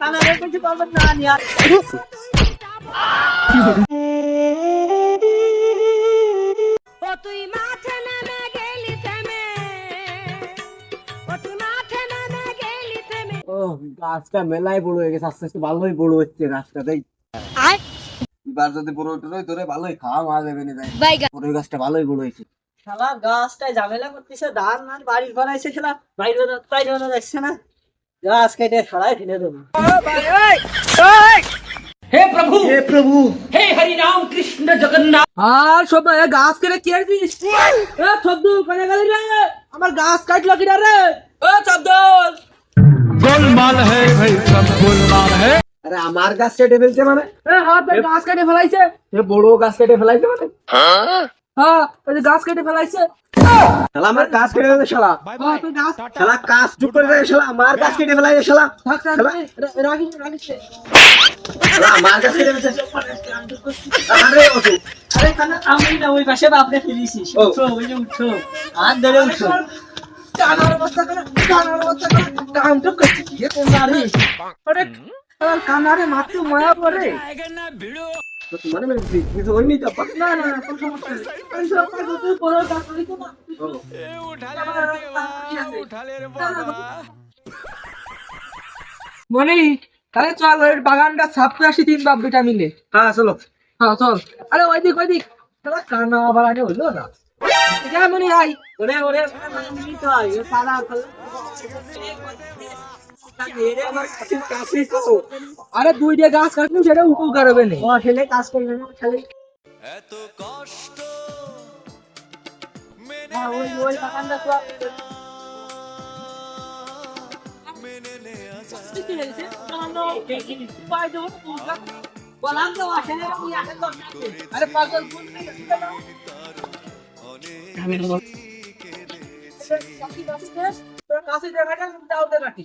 কানারে কিছু পাবেন না নিয়া গাছটা মেলায় বড় হয়ে গেছে আস্তে আস্তে ভালোই বড় হচ্ছে গাছটা তাই এবার যদি বড় রই ভালোই খাওয়া মারা যাবে না তাই বড় গাছটা ভালোই বড় হয়েছে। খেলা গাছটায় ঝামেলা করতেছে ধান মান বাড়ির বানাইছে খেলা বাইরে বাইরে বানা যাচ্ছে না। গাছ কেটে খেলায় ফেলে দেবো। হে প্রভু! হে প্রভু! হে হরি রাম কৃষ্ণ জগন্নাথ! আর সব গাছ কেটে কে দিস এ শব্দ কোনে গেলি রে। আমার গাছ কাটলো কি রে? ও শব্দ গোলমাল হে ভাই সব গোলমাল হে। আরে আমার গাছ কেটে ফেলছে মানে? এ হাত গাছ কেটে ফেলাইছে। এ বড় গাছ কেটে ফেলাইছে মানে? হ্যাঁ? ওই গাছ কেটে ফেলাইছে। শালা আমার গাছ কেটে ফেলেছে শালা। হ্যাঁ তুই গাছ। শালা গাছ চুপ করে রে শালা আমার গাছ কেটে ফেলাইছে শালা। শালা। রাখিস রাখিস আমার গাছ কেটে ফেলেছে আরে ওঠো। আরে কানা আমি না ওই পাশে বাপরে ফেলিছিস উঠো ওই যে উঠো। হাত ধরে উঠো। কানার অবস্থা করে কানার অবস্থা করে কাম তো করছিস কি তোমরা রে আরে কানারে মাত্র মায়া পড়ে। তোমার মেরে দিই কিছু হয়নি তো না না না কোনো সমস্যা নেই আমি সব কাজ তুই করো করি তো না মনি তাহলে চল ওই বাগানটা সাফ করে আসি তিন বাপ বেটা মিলে হ্যাঁ চলো হ্যাঁ চল আরে ওই দিক ওই দিক তাহলে কানা বাগানে হইল না যা মনি আই ওরে ওরে তো সাদা আরে দুইটা গাছ কাটলে সেটা উপকার হবে না। ছেলে কাজ করবে না ছেলে এত কষ্ট তো আরে পাগল তোর কাছে জায়গাটা দাও দে রাখি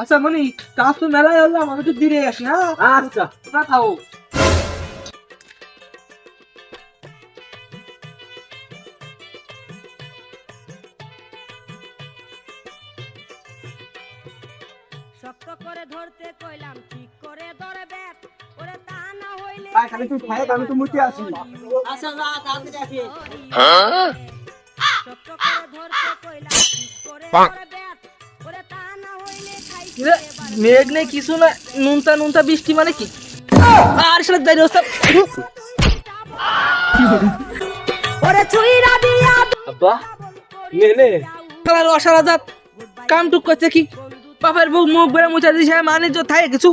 আচ্ছা মনি কাজ তো মেলায় হলো আমাকে তো দিয়ে আসি হ্যাঁ? আচ্ছা। খাও শক্ত করে ধরতে কইলাম ঠিক করে ধরে ব্যাট ওরে তা না হইলে খালি তুই খায় আমি তো মুতি আছি আচ্ছা দেখি। শক্ত করে ধরতে কইলাম ঠিক করে ধরে ব্যাট ওরে তা না হইলে খাইতে মেঘ নেই কিছু না নুনতা নুনতা বৃষ্টি মানে কি? আর সেটা দাঁড়িয়ে ওস্তাদ ওরে চুইরা দিয়া আব্বা নে নে। খেলার অসারা জাত কাম টুক করছে কি? বাপের বুক মুখ বেড়ে মুছে দিছে মানে তো থাকে কিছু।